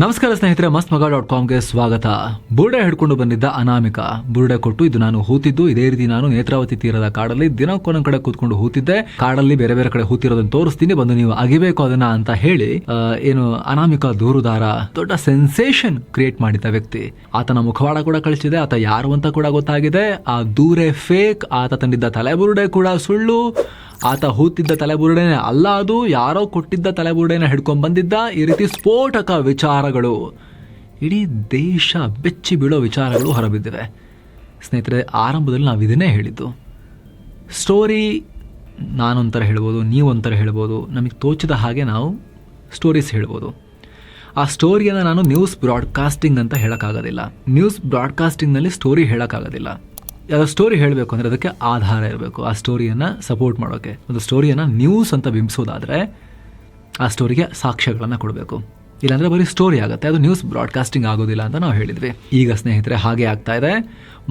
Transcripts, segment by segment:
ನಮಸ್ಕಾರ ಸ್ನೇಹಿತರೆ ಮಸ್ತ್ ಮಗ ಡಾಟ್ ಕಾಮ್ಗೆ ಸ್ವಾಗತ. ಬುರುಡೆ ಹಿಡ್ಕೊಂಡು ಬಂದಿದ್ದ ಅನಾಮಿಕ. ಬುರುಡೆ ಕೊಟ್ಟು ಇದು ನಾನು ಹೂತಿದ್ದು. ಇದೇ ರೀತಿ ನಾನು ನೇತ್ರಾವತಿ ತೀರದ ಕಾಡಲ್ಲಿ ದಿನಕ್ಕೊಂದೊಂದ್ ಕಡೆ ಕೂತ್ಕೊಂಡು ಹೂತಿದ್ದೆ. ಕಾಡಲ್ಲಿ ಬೇರೆ ಬೇರೆ ಕಡೆ ಹೂತಿರೋದನ್ನು ತೋರಿಸ್ತೀನಿ. ಬಂದು ನೀವು ಅಗಿಬೇಕು ಅದನ್ನ ಅಂತ ಹೇಳಿ ಏನು ಅನಾಮಿಕ ದೂರುದಾರ, ದೊಡ್ಡ ಸೆನ್ಸೇಷನ್ ಕ್ರಿಯೇಟ್ ಮಾಡಿದ್ದ ವ್ಯಕ್ತಿ. ಆತನ ಮುಖವಾಡ ಕೂಡ ಕಳಿಸಿದೆ. ಆತ ಯಾರು ಅಂತ ಕೂಡ ಗೊತ್ತಾಗಿದೆ. ಆ ದೂರೆ ಫೇಕ್. ಆತ ತಂದಿದ್ದ ತಲೆ ಬುರುಡೆ ಕೂಡ ಸುಳ್ಳು. ಆತ ಹೂತಿದ್ದ ತಲೆಬುರುಡೆನೆ ಅಲ್ಲ ಅದು, ಯಾರೋ ಕೊಟ್ಟಿದ್ದ ತಲೆಬುರುಡೆನ ಹಿಡ್ಕೊಂಡ್ ಬಂದಿದ್ದ ಈ ರೀತಿ ಸ್ಫೋಟಕ ವಿಚಾರಗಳು. ಇಡೀ ದೇಶ ಬೆಚ್ಚಿ ಬೀಳೋ ವಿಚಾರಗಳು ಹೊರಬಿದ್ದಿವೆ. ಸ್ನೇಹಿತರೆ, ಆರಂಭದಲ್ಲಿ ನಾವು ಇದನ್ನೇ ಹೇಳಿದ್ದು. ಸ್ಟೋರಿ ನಾನೊಂಥರ ಹೇಳ್ಬೋದು, ನೀವೊಂಥರ ಹೇಳ್ಬೋದು, ನಮಗೆ ತೋಚಿದ ಹಾಗೆ ನಾವು ಸ್ಟೋರೀಸ್ ಹೇಳ್ಬೋದು. ಆ ಸ್ಟೋರಿಯನ್ನು ನಾನು ನ್ಯೂಸ್ ಬ್ರಾಡ್ಕಾಸ್ಟಿಂಗ್ ಅಂತ ಹೇಳೋಕ್ಕಾಗೋದಿಲ್ಲ. News ಬ್ರಾಡ್ಕಾಸ್ಟಿಂಗ್ನಲ್ಲಿ story ಹೇಳೋಕ್ಕಾಗೋದಿಲ್ಲ. ಯಾವ ಸ್ಟೋರಿ ಹೇಳಬೇಕು ಅಂದರೆ ಅದಕ್ಕೆ ಆಧಾರ ಇರಬೇಕು. ಆ ಸ್ಟೋರಿಯನ್ನು ಸಪೋರ್ಟ್ ಮಾಡೋಕ್ಕೆ ಒಂದು ಸ್ಟೋರಿಯನ್ನು ನ್ಯೂಸ್ ಅಂತ ಬಿಂಬಿಸೋದಾದರೆ ಆ ಸ್ಟೋರಿಗೆ ಸಾಕ್ಷ್ಯಗಳನ್ನು ಕೊಡಬೇಕು. ಇಲ್ಲಾಂದರೆ ಬರೀ ಸ್ಟೋರಿ ಆಗುತ್ತೆ. ಅದು ನ್ಯೂಸ್ ಬ್ರಾಡ್ಕಾಸ್ಟಿಂಗ್ ಆಗೋದಿಲ್ಲ ಅಂತ ನಾವು ಹೇಳಿದ್ವಿ. ಈಗ ಸ್ನೇಹಿತರೆ, ಹಾಗೆ ಆಗ್ತಾ ಇದೆ.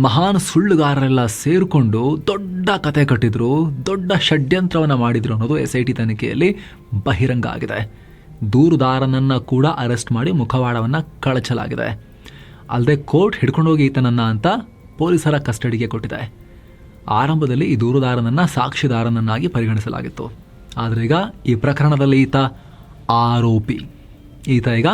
ಮಹಾನ್ ಸುಳ್ಳುಗಾರರೆಲ್ಲ ಸೇರಿಕೊಂಡು ದೊಡ್ಡ ಕತೆ ಕಟ್ಟಿದ್ರು, ದೊಡ್ಡ ಷಡ್ಯಂತ್ರವನ್ನು ಮಾಡಿದ್ರು ಅನ್ನೋದು ಎಸ್ ಐ ಟಿ ತನಿಖೆಯಲ್ಲಿ ಬಹಿರಂಗ ಆಗಿದೆ. ದೂರುದಾರನನ್ನು ಕೂಡ ಅರೆಸ್ಟ್ ಮಾಡಿ ಮುಖವಾಡವನ್ನು ಕಳಚಲಾಗಿದೆ. ಅಲ್ಲದೆ ಕೋರ್ಟ್ ಹಿಡ್ಕೊಂಡೋಗಿ ಈತನನ್ನು ಅಂತ ಪೊಲೀಸರ ಕಸ್ಟಡಿಗೆ ಕೊಟ್ಟಿದೆ ಆರಂಭದಲ್ಲಿ ಈ ದೂರುದಾರನನ್ನು ಸಾಕ್ಷಿದಾರನನ್ನಾಗಿ ಪರಿಗಣಿಸಲಾಗಿತ್ತು. ಆದರೆ ಈಗ ಈ ಪ್ರಕರಣದಲ್ಲಿ ಈತ ಆರೋಪಿ. ಈತ ಈಗ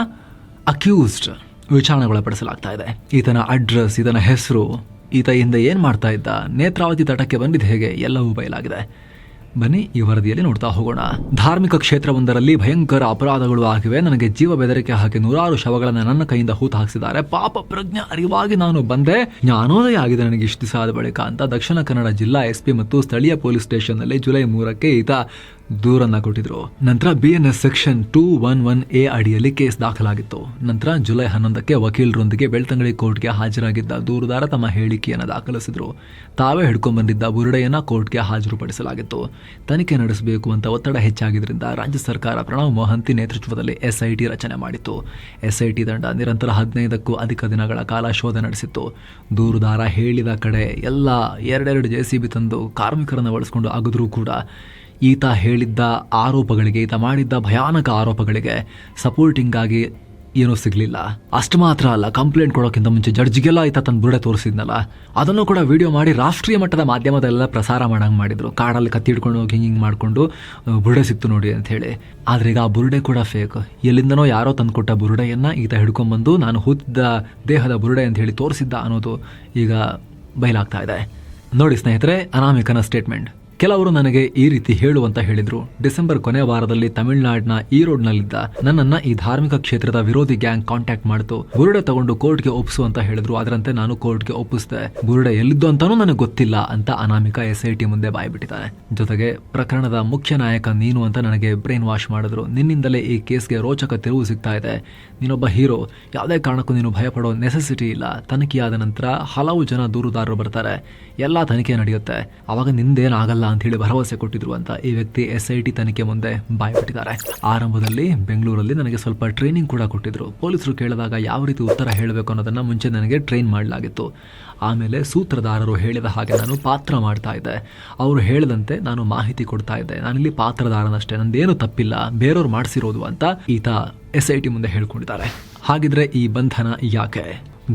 ಅಕ್ಯೂಸ್ಡ್ ವಿಚಾರಣೆಗೊಳಪಡಿಸಲಾಗ್ತಾ ಇದೆ. ಈತನ ಅಡ್ರೆಸ್, ಈತನ ಹೆಸರು, ಈತ ಹಿಂದೆ ಏನು ಮಾಡ್ತಾ ಇದ್ದ, ನೇತ್ರಾವತಿ ತಟಕ್ಕೆ ಬಂದಿದ್ದು ಹೇಗೆ, ಎಲ್ಲವೂ ಬಯಲಾಗಿದೆ. ಬನ್ನಿ, ಈ ವರದಿಯಲ್ಲಿ ನೋಡ್ತಾ ಹೋಗೋಣ. ಧಾರ್ಮಿಕ ಕ್ಷೇತ್ರವೊಂದರಲ್ಲಿ ಭಯಂಕರ ಅಪರಾಧಗಳು ಆಗಿವೆ. ನನಗೆ ಜೀವ ಬೆದರಿಕೆ ಹಾಕಿ ನೂರಾರು ಶವಗಳನ್ನು ನನ್ನ ಕೈಯಿಂದ ಹೂತು ಹಾಕಿಸಿದ್ದಾರೆ. ಪಾಪ ಪ್ರಜ್ಞೆ ಅರಿವಾಗಿ ನಾನು ಬಂದೆ. ಜ್ಞಾನೋದಯ ಆಗಿದೆ ನನಗೆ ಇಷ್ಟು ದಿವಸ ಆದ ಬಳಿಕ ಅಂತ ದಕ್ಷಿಣ ಕನ್ನಡ ಜಿಲ್ಲಾ ಎಸ್ ಪಿ ಮತ್ತು ಸ್ಥಳೀಯ ಪೊಲೀಸ್ ಸ್ಟೇಷನ್ನಲ್ಲಿ ಜುಲೈ ಮೂರಕ್ಕೆ ಈತ ದೂರನ್ನ ಕೊಟ್ಟಿದ್ರು. ನಂತರ B N S section two one one A ಅಡಿಯಲ್ಲಿ ಕೇಸ್ ದಾಖಲಾಗಿತ್ತು. ನಂತರ ಜುಲೈ ಹನ್ನೊಂದಕ್ಕೆ ವಕೀಲರೊಂದಿಗೆ ಬೆಳ್ತಂಗಡಿ ಕೋರ್ಟ್ಗೆ ಹಾಜರಾಗಿದ್ದ ದೂರುದಾರ ತಮ್ಮ ಹೇಳಿಕೆಯನ್ನು ದಾಖಲಿಸಿದ್ರು. ತಾವೇ ಹಿಡ್ಕೊಂಡ್ಬಂದಿದ್ದ ಬುರುಡೆಯನ್ನ ಕೋರ್ಟ್ಗೆ ಹಾಜರುಪಡಿಸಲಾಗಿತ್ತು. ತನಿಖೆ ನಡೆಸಬೇಕು ಅಂತ ಒತ್ತಡ ಹೆಚ್ಚಾಗಿದ್ದರಿಂದ ರಾಜ್ಯ ಸರ್ಕಾರ ಪ್ರಣವ್ ಮೊಹಂತಿ ನೇತೃತ್ವದಲ್ಲಿ ಎಸ್ಐಟಿ ರಚನೆ ಮಾಡಿತ್ತು. ಎಸ್ಐಟಿ ತಂಡ ನಿರಂತರ ಹದಿನೈದಕ್ಕೂ ಅಧಿಕ ದಿನಗಳ ಕಾಲ ಶೋಧ ನಡೆಸಿತ್ತು. ದೂರುದಾರ ಹೇಳಿದ ಕಡೆ ಎಲ್ಲ ಎರಡೆರಡು ಜೆ ಸಿ ಬಿ ತಂದು ಕಾರ್ಮಿಕರನ್ನು ಬಳಸಿಕೊಂಡು ಅಗದ್ರೂ ಕೂಡ ಈತ ಹೇಳಿದ್ದ ಆರೋಪಗಳಿಗೆ, ಈತ ಮಾಡಿದ್ದ ಭಯಾನಕ ಆರೋಪಗಳಿಗೆ ಸಪೋರ್ಟಿಂಗ್ ಆಗಿ ಏನೂ ಸಿಗಲಿಲ್ಲ. ಅಷ್ಟು ಮಾತ್ರ ಅಲ್ಲ, ಕಂಪ್ಲೇಂಟ್ ಕೊಡೋಕ್ಕಿಂತ ಮುಂಚೆ ಜಡ್ಜ್ಗೆಲ್ಲ ಈತ ತನ್ನ ಬುರುಡೆ ತೋರಿಸಿದ್ನಲ್ಲ. ಅದನ್ನು ಕೂಡ ವಿಡಿಯೋ ಮಾಡಿ ರಾಷ್ಟ್ರೀಯ ಮಟ್ಟದ ಮಾಧ್ಯಮದಲ್ಲೆಲ್ಲ ಪ್ರಸಾರ ಮಾಡಂಗೆ ಮಾಡಿದ್ರು. ಕಾಡಲ್ಲಿ ಕತ್ತಿ ಹಿಡ್ಕೊಂಡು ಹೋಗಿ ಹಿಂಗೆ ಹಿಂಗೆ ಮಾಡಿಕೊಂಡು ಬುರುಡೆ ಸಿಕ್ತು ನೋಡಿ ಅಂತ ಹೇಳಿ. ಆದ್ರೆ ಈಗ ಆ ಬುರುಡೆ ಕೂಡ ಫೇಕ್ ಎಲ್ಲಿಂದನೋ ಯಾರೋ ತಂದುಕೊಟ್ಟ ಬುರುಡೆಯನ್ನು ಈತ ಹಿಡ್ಕೊಂಡ್ಬಂದು ನಾನು ಹೂತಿದ್ದ ದೇಹದ ಬುರುಡೆ ಅಂತ ಹೇಳಿ ತೋರಿಸಿದ್ದ ಅನ್ನೋದು ಈಗ ಬಯಲಾಗ್ತಾ ಇದೆ. ನೋಡಿ ಸ್ನೇಹಿತರೆ, ಅನಾಮಿಕನ ಸ್ಟೇಟ್ಮೆಂಟ್ ಕೆಲವರು ನನಗೆ ಈ ರೀತಿ ಹೇಳುವಂತ ಹೇಳಿದ್ರು. ಡಿಸೆಂಬರ್ ಕೊನೆ ವಾರದಲ್ಲಿ ತಮಿಳುನಾಡಿನ ಈರೋಡ್ನಲ್ಲಿದ್ದ ನನ್ನನ್ನ ಈ ಧಾರ್ಮಿಕ ಕ್ಷೇತ್ರದ ವಿರೋಧಿ ಗ್ಯಾಂಗ್ ಕಾಂಟ್ಯಾಕ್ಟ್ ಮಾಡಿತು. ಬುರುಡೆ ತಗೊಂಡು ಕೋರ್ಟ್ಗೆ ಒಪ್ಪಿಸು ಅಂತ ಹೇಳಿದ್ರು. ಅದರಂತೆ ನಾನು ಕೋರ್ಟ್ಗೆ ಒಪ್ಪಿಸಿದೆ. ಬುರುಡೆ ಎಲ್ಲಿದ್ದು ಅಂತಾನೂ ನನಗೆ ಗೊತ್ತಿಲ್ಲ ಅಂತ ಅನಾಮಿಕ ಎಸ್ ಐ ಟಿ ಮುಂದೆ ಬಾಯ್ಬಿಟ್ಟಿದ್ದಾನೆ. ಜೊತೆಗೆ ಪ್ರಕರಣದ ಮುಖ್ಯ ನಾಯಕ ನೀನು ಅಂತ ನನಗೆ ಬ್ರೈನ್ ವಾಶ್ ಮಾಡಿದ್ರು. ನಿನ್ನಿಂದಲೇ ಈ ಕೇಸ್ಗೆ ರೋಚಕ ತಿರುವು ಸಿಗ್ತಾ ಇದೆ. ನೀನೊಬ್ಬ ಹೀರೋ. ಯಾವುದೇ ಕಾರಣಕ್ಕೂ ನೀನು ಭಯಪಡೋ ನೆಸೆಸಿಟಿ ಇಲ್ಲ. ತನಿಖೆಯಾದ ನಂತರ ಹಲವು ಜನ ದೂರುದಾರರು ಬರ್ತಾರೆ. ಎಲ್ಲ ತನಿಖೆ ನಡೆಯುತ್ತೆ. ಅವಾಗ ನಿಂದೇನಾಗಲ್ಲ ಅಂತ ಹೇಳಿ ಭರವಸೆ ಕೊಟ್ಟಿದ್ರು ಅಂತ ಈ ವ್ಯಕ್ತಿ ಎಸ್ ಐ ಟಿ ತನಿಖೆ ಮುಂದೆ ಬಾಯ್ಬಿಟ್ಟಿದ್ದಾರೆ ಆರಂಭದಲ್ಲಿ ಬೆಂಗಳೂರಲ್ಲಿ ನನಗೆ ಸ್ವಲ್ಪ ಟ್ರೈನಿಂಗ್ ಕೂಡ ಕೊಟ್ಟಿದ್ರು. ಪೊಲೀಸರು ಕೇಳಿದಾಗ ಯಾವ ರೀತಿ ಉತ್ತರ ಹೇಳಬೇಕು ಅನ್ನೋದನ್ನ ಮುಂಚೆ ನನಗೆ ಟ್ರೈನ್ ಮಾಡಲಾಗಿತ್ತು. ಆಮೇಲೆ ಸೂತ್ರಧಾರರು ಹೇಳಿದ ಹಾಗೆ ನಾನು ಪಾತ್ರ ಮಾಡ್ತಾ ಇದ್ದೆ. ಅವರು ಹೇಳಿದಂತೆ ನಾನು ಮಾಹಿತಿ ಕೊಡ್ತಾ ಇದ್ದೆ. ನಾನಿಲ್ಲಿ ಪಾತ್ರಧಾರನಷ್ಟೇ, ನಂದೇನು ತಪ್ಪಿಲ್ಲ, ಬೇರೆಯವ್ರು ಮಾಡಿಸಿರೋದು ಅಂತ ಈತ ಎಸ್ ಐ ಟಿ ಮುಂದೆ ಹೇಳ್ಕೊಂಡಿದ್ದಾರೆ. ಹಾಗಿದ್ರೆ ಈ ಬಂಧನ ಯಾಕೆ?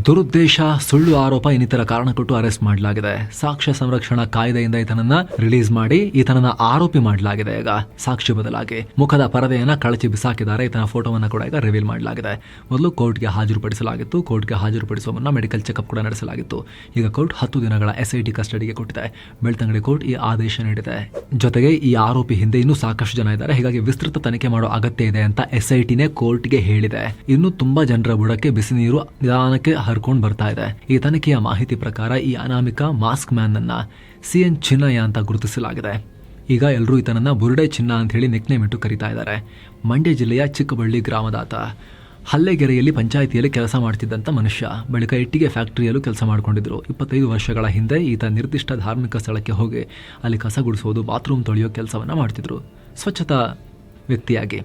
ದುರುದ್ದೇಶ, ಸುಳ್ಳು ಆರೋಪ ಇನ್ನಿತರ ಕಾರಣ ಕೊಟ್ಟು ಅರೆಸ್ಟ್ ಮಾಡಲಾಗಿದೆ. ಸಾಕ್ಷ್ಯ ಸಂರಕ್ಷಣಾ ಕಾಯ್ದೆಯಿಂದ ಈತನನ್ನ ರಿಲೀಸ್ ಮಾಡಿ ಈತನನ್ನ ಆರೋಪಿ ಮಾಡಲಾಗಿದೆ ಈಗ. ಸಾಕ್ಷಿ ಬದಲಾಗಿ ಮುಖದ ಪರದೆಯನ್ನ ಕಳಚಿ ಬಿಸಾಕಿದ್ದಾರೆ. ಈತನ ಫೋಟೋವನ್ನ ಕೂಡ ಈಗ ರಿವೀಲ್ ಮಾಡಲಾಗಿದೆ. ಮೊದಲು ಕೋರ್ಟ್ಗೆ ಹಾಜರುಪಡಿಸಲಾಗಿತ್ತು. ಕೋರ್ಟ್ಗೆ ಹಾಜರುಪಡಿಸುವ ಮುನ್ನ ಮೆಡಿಕಲ್ ಚೆಕಪ್ ಕೂಡ ನಡೆಸಲಾಗಿತ್ತು. ಈಗ ಕೋರ್ಟ್ ಹತ್ತು ದಿನಗಳ ಎಸ್ ಐ ಟಿ ಕಸ್ಟಡಿಗೆ ಕೊಟ್ಟಿದೆ. ಬೆಳ್ತಂಗಡಿ ಕೋರ್ಟ್ ಈ ಆದೇಶ ನೀಡಿದೆ. ಜೊತೆಗೆ ಈ ಆರೋಪಿ ಹಿಂದೆ ಇನ್ನೂ ಸಾಕಷ್ಟು ಜನ ಇದ್ದಾರೆ. ಹೀಗಾಗಿ ವಿಸ್ತೃತ ತನಿಖೆ ಮಾಡೋ ಅಗತ್ಯ ಇದೆ ಅಂತ ಎಸ್ ಐ ಕೋರ್ಟ್ಗೆ ಹೇಳಿದೆ. ಇನ್ನು ತುಂಬಾ ಜನರ ಬುಡಕ್ಕೆ ಬಿಸಿ ನೀರು ನಿಧಾನಕ್ಕೆ ಹರ್ಕೊಂಡು ಬರ್ತಾ ಇದೆ. ಈ ತನಿಖೆಯ ಮಾಹಿತಿ ಪ್ರಕಾರ ಈ ಅನಾಮಿಕ ಮಾಸ್ಕ್ ಮ್ಯಾನ್ ಅನ್ನ ಸಿ ಎನ್ ಚಿನ್ನಯ್ಯ ಅಂತ ಗುರುತಿಸಲಾಗಿದೆ. ಈಗ ಎಲ್ಲರೂ ಈತನನ್ನ ಬುರುಡೆ ಚಿನ್ನ ಅಂತ ಹೇಳಿ ನೆಕ್ನೇಮ್ ಇಟ್ಟು ಕರಿತಾ ಇದ್ದಾರೆ. ಮಂಡ್ಯ ಜಿಲ್ಲೆಯ ಚಿಕ್ಕಬಳ್ಳಿ ಗ್ರಾಮದಾತ. ಹಲ್ಲೆಗೆರೆಯಲ್ಲಿ ಪಂಚಾಯಿತಿಯಲ್ಲಿ ಕೆಲಸ ಮಾಡ್ತಿದ್ದಂಥ ಮನುಷ್ಯ. ಬಳಿಕ ಇಟ್ಟಿಗೆ ಫ್ಯಾಕ್ಟರಿಯಲ್ಲೂ ಕೆಲಸ ಮಾಡಿಕೊಂಡಿದ್ದರು ಇಪ್ಪತ್ತೈದು ವರ್ಷಗಳ ಹಿಂದೆ ಈತ ನಿರ್ದಿಷ್ಟ ಧಾರ್ಮಿಕ ಸ್ಥಳಕ್ಕೆ ಹೋಗಿ ಅಲ್ಲಿ ಕಸ ಗುಡಿಸೋದು ಬಾತ್ರೂಮ್ ತೊಳೆಯೋ ಕೆಲಸವನ್ನು ಮಾಡ್ತಿದ್ರು. ಸ್ವಚ್ಛತಾ ವ್ಯಕ್ತಿಯಾಗಿ.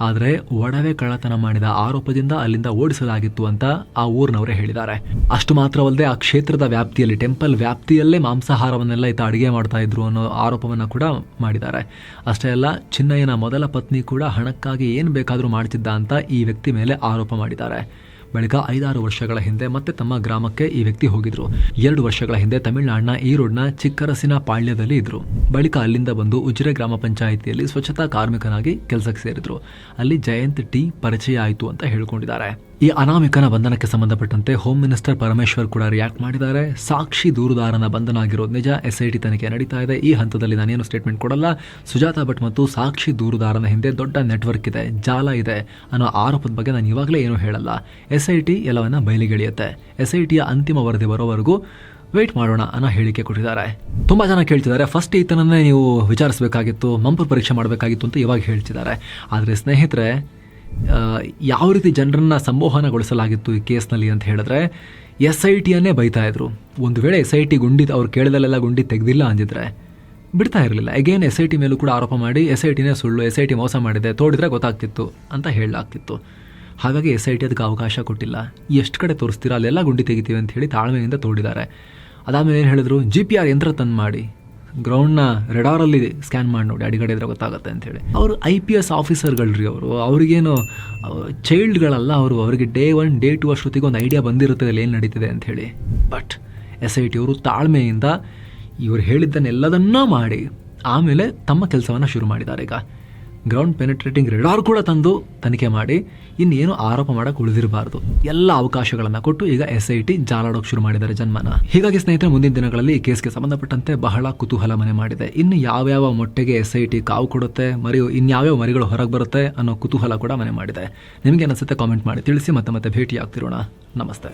ಆದರೆ ಒಡವೆ ಕಳ್ಳತನ ಮಾಡಿದ ಆರೋಪದಿಂದ ಅಲ್ಲಿಂದ ಓಡಿಸಲಾಗಿತ್ತು ಅಂತ ಆ ಊರಿನವರೇ ಹೇಳಿದ್ದಾರೆ. ಅಷ್ಟು ಮಾತ್ರವಲ್ಲದೆ ಆ ಕ್ಷೇತ್ರದ ವ್ಯಾಪ್ತಿಯಲ್ಲಿ ಟೆಂಪಲ್ ವ್ಯಾಪ್ತಿಯಲ್ಲೇ ಮಾಂಸಾಹಾರವನ್ನೆಲ್ಲ ಈತ ಅಡುಗೆ ಮಾಡ್ತಾ ಇದ್ರು ಅನ್ನೋ ಆರೋಪವನ್ನು ಕೂಡ ಮಾಡಿದ್ದಾರೆ. ಅಷ್ಟೇ ಅಲ್ಲ, ಚಿನ್ನಯ್ಯನ ಮೊದಲ ಪತ್ನಿ ಕೂಡ ಹಣಕ್ಕಾಗಿ ಏನು ಬೇಕಾದರೂ ಮಾಡ್ತಿದ್ದ ಅಂತ ಈ ವ್ಯಕ್ತಿ ಮೇಲೆ ಆರೋಪ ಮಾಡಿದ್ದಾರೆ. ಬಳಿಕ ಐದಾರು ವರ್ಷಗಳ ಹಿಂದೆ ಮತ್ತೆ ತಮ್ಮ ಗ್ರಾಮಕ್ಕೆ ಈ ವ್ಯಕ್ತಿ ಹೋಗಿದ್ರು. ಎರಡು ವರ್ಷಗಳ ಹಿಂದೆ ತಮಿಳುನಾಡಿನ ಈರೋಡ್ನ ಚಿಕ್ಕರಸಿನ ಪಾಳ್ಯದಲ್ಲಿ ಇದ್ರು. ಬಳಿಕ ಅಲ್ಲಿಂದ ಬಂದು ಉಜಿರೆ ಗ್ರಾಮ ಪಂಚಾಯಿತಿಯಲ್ಲಿ ಸ್ವಚ್ಛತಾ ಕಾರ್ಮಿಕನಾಗಿ ಕೆಲಸಕ್ಕೆ ಸೇರಿದ್ರು. ಅಲ್ಲಿ ಜಯಂತ್ ಟಿ ಪರಿಚಯ ಆಯಿತು ಅಂತ ಹೇಳ್ಕೊಂಡಿದ್ದಾರೆ. ಈ ಅನಾಮಿಕನ ಬಂಧನಕ್ಕೆ ಸಂಬಂಧಪಟ್ಟಂತೆ ಹೋಮ್ ಮಿನಿಸ್ಟರ್ ಪರಮೇಶ್ವರ್ ಕೂಡ ರಿಯಾಕ್ಟ್ ಮಾಡಿದ್ದಾರೆ. ಸಾಕ್ಷಿ ದೂರುದಾರನ ಬಂಧನ ಆಗಿರೋದು ನಿಜ. ಎಸ್ ಐ ಟಿ ತನಿಖೆ ನಡೀತಾ ಇದೆ. ಈ ಹಂತದಲ್ಲಿ ನಾನೇನು ಸ್ಟೇಟ್ಮೆಂಟ್ ಕೊಡಲ್ಲ. ಸುಜಾತಾ ಭಟ್ ಮತ್ತು ಸಾಕ್ಷಿ ದೂರುದಾರನ ಹಿಂದೆ ದೊಡ್ಡ ನೆಟ್ವರ್ಕ್ ಇದೆ, ಜಾಲ ಇದೆ ಅನ್ನೋ ಆರೋಪದ ಬಗ್ಗೆ ನಾನು ಇವಾಗಲೇ ಏನೂ ಹೇಳಲ್ಲ. ಎಸ್ ಐ ಟಿ ಎಲ್ಲವನ್ನ ಬಯಲಿಗೆಳೆಯುತ್ತೆ ಎಸ್ ಐ ಟಿಯ ಅಂತಿಮ ವರದಿ ಬರೋವರೆಗೂ ವೆಯ್ಟ್ ಮಾಡೋಣ ಅನ್ನೋ ಹೇಳಿಕೆ ಕೊಟ್ಟಿದ್ದಾರೆ. ತುಂಬಾ ಜನ ಕೇಳ್ತಿದ್ದಾರೆ. ಫಸ್ಟ್ ಈತನನ್ನೇ ನೀವು ವಿಚಾರಿಸಬೇಕಾಗಿತ್ತು, ಮಂಪು ಪರೀಕ್ಷೆ ಮಾಡಬೇಕಾಗಿತ್ತು ಅಂತ ಇವಾಗ ಹೇಳ್ತಿದ್ದಾರೆ. ಆದರೆ ಸ್ನೇಹಿತರೆ ಯಾವ ರೀತಿ ಜನರನ್ನು ಸಂಮೋಹನಗೊಳಿಸಲಾಗಿತ್ತು ಈ ಕೇಸ್ನಲ್ಲಿ ಅಂತ ಹೇಳಿದ್ರೆ ಎಸ್ ಐ ಟಿಯನ್ನೇ ಬೈತಾ ಇದ್ರು. ಒಂದು ವೇಳೆ ಎಸ್ ಐ ಟಿ ಗುಂಡಿ ಅವ್ರು ಕೇಳಿದಲ್ಲೆಲ್ಲ ಗುಂಡಿ ತೆಗೆದಿಲ್ಲ ಅಂದಿದ್ರೆ ಬಿಡ್ತಾ ಇರಲಿಲ್ಲ. ಅಗೇನ್ ಎಸ್ ಐ ಟಿ ಮೇಲೂ ಕೂಡ ಆರೋಪ ಮಾಡಿ ಎಸ್ ಐ ಟಿನೇ ಸುಳ್ಳು ಎಸ್ ಐ ಟಿ ಮೋಸ ಮಾಡಿದೆ, ತೋಡಿದ್ರೆ ಗೊತ್ತಾಗ್ತಿತ್ತು ಅಂತ ಹೇಳಲಾಗ್ತಿತ್ತು. ಹಾಗಾಗಿ ಎಸ್ ಐ ಟಿ ಅದಕ್ಕೆ ಅವಕಾಶ ಕೊಟ್ಟಿಲ್ಲ. ಎಷ್ಟು ಕಡೆ ತೋರಿಸ್ತೀರಾ? ಅಲ್ಲೆಲ್ಲ ಗುಂಡಿ ತೆಗಿತೀವಿ ಅಂತ ಹೇಳಿ ತಾಳ್ಮೆಯಿಂದ ತೋಡಿದ್ದಾರೆ. ಅದಾದಮೇಲೆ ಏನು ಹೇಳಿದ್ರು? ಜಿ ಪಿ ಆರ್ ಯಂತ್ರ ತಂದು ಮಾಡಿ ಗ್ರೌಂಡ್ನ ರೆಡಾರಲ್ಲಿ ಸ್ಕ್ಯಾನ್ ಮಾಡಿ ನೋಡಿ, ಅಡಿಗಡೆ ಇದ್ರೆ ಗೊತ್ತಾಗುತ್ತೆ ಅಂತ ಹೇಳಿ. ಅವರು ಐ ಪಿ ಎಸ್ ಆಫೀಸರ್ಗಳ್ರಿ ಅವರು. ಅವ್ರಿಗೇನು ಚೈಲ್ಡ್ಗಳಲ್ಲ ಅವರು ಅವರಿಗೆ ಡೇ ಒನ್ ಡೇ ಟು ಅಷ್ಟೊತ್ತಿಗೆ ಒಂದು ಐಡಿಯಾ ಬಂದಿರುತ್ತೆ ಅಲ್ಲಿ ಏನು ನಡೀತಿದೆ ಅಂತ ಹೇಳಿ. ಬಟ್ ಎಸ್ ಐ ಟಿ ಅವರು ತಾಳ್ಮೆಯಿಂದ ಇವರು ಹೇಳಿದ್ದನ್ನೆಲ್ಲದನ್ನೂ ಮಾಡಿ, ಆಮೇಲೆ ತಮ್ಮ ಕೆಲಸವನ್ನು ಶುರು ಮಾಡಿದ್ದಾರೆ ಈಗ. ಗ್ರೌಂಡ್ ಪೆನಿಟ್ರೇಟಿಂಗ್ ರೆಡಾರ್ ಕೂಡ ತಂದು ತನಿಖೆ ಮಾಡಿ, ಇನ್ನೇನು ಆರೋಪ ಮಾಡಕ್ಕೆ ಉಳಿದಿರಬಾರ್ದು. ಎಲ್ಲ ಅವಕಾಶಗಳನ್ನು ಕೊಟ್ಟು ಈಗ ಎಸ್ ಐ ಟಿ ಜಾಲಾಡೋಕೆ ಶುರು ಮಾಡಿದ್ದಾರೆ ಜನ್ಮನ. ಹೀಗಾಗಿ ಸ್ನೇಹಿತರೆ, ಮುಂದಿನ ದಿನಗಳಲ್ಲಿ ಈ ಕೇಸ್ಗೆ ಸಂಬಂಧಪಟ್ಟಂತೆ ಬಹಳ ಕುತೂಹಲ ಮನೆ ಮಾಡಿದೆ. ಇನ್ನು ಯಾವ್ಯಾವ ಮೊಟ್ಟೆಗೆ ಎಸ್ ಐ ಟಿ ಕಾವು ಕೊಡುತ್ತೆ ಮರಿ ಇನ್ಯಾವ್ಯಾವ ಮರಿಗಳು ಹೊರಗೆ ಬರುತ್ತೆ ಅನ್ನೋ ಕುತೂಹಲ ಕೂಡ ಮನೆ ಮಾಡಿದೆ. ನಿಮಗೆ ಅನಿಸುತ್ತೆ ಕಾಮೆಂಟ್ ಮಾಡಿ ತಿಳಿಸಿ, ಮತ್ತೆ ಮತ್ತೆ ಭೇಟಿ ಆಗ್ತಿರೋಣ ನಮಸ್ತೆ.